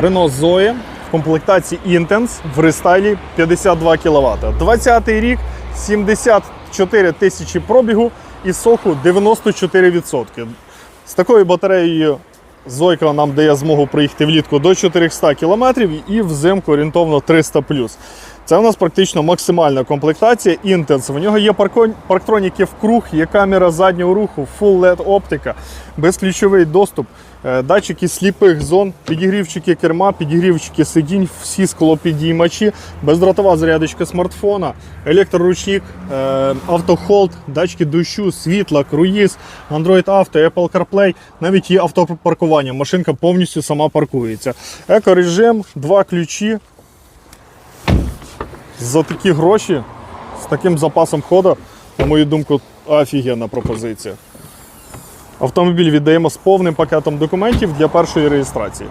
Renault Zoe в комплектації Intense в рестайлі 52 кВт. 20 й рік, 74 тисячі пробігу і соху 94%. З такою батареєю Зойка нам дає змогу проїхати влітку до 400 км і взимку орієнтовно 300 Це у нас практично максимальна комплектація Intense. В нього є парктроніки в круг, є камера заднього руху, Full LED оптика, безключовий доступ, е, датчики сліпих зон, підігрівчики керма, підігрівчики сидінь, всі склопідіймачі, бездротова зарядочка смартфона, електроручник, е, автохолд, датчики дощу, світла, круїз, Android Auto, Apple CarPlay, навіть є автопаркування. Машинка повністю сама паркується. Екорежим, два ключі. За такі гроші, з таким запасом ходу, на мою думку, офігенна пропозиція. Автомобіль віддаємо з повним пакетом документів для першої реєстрації.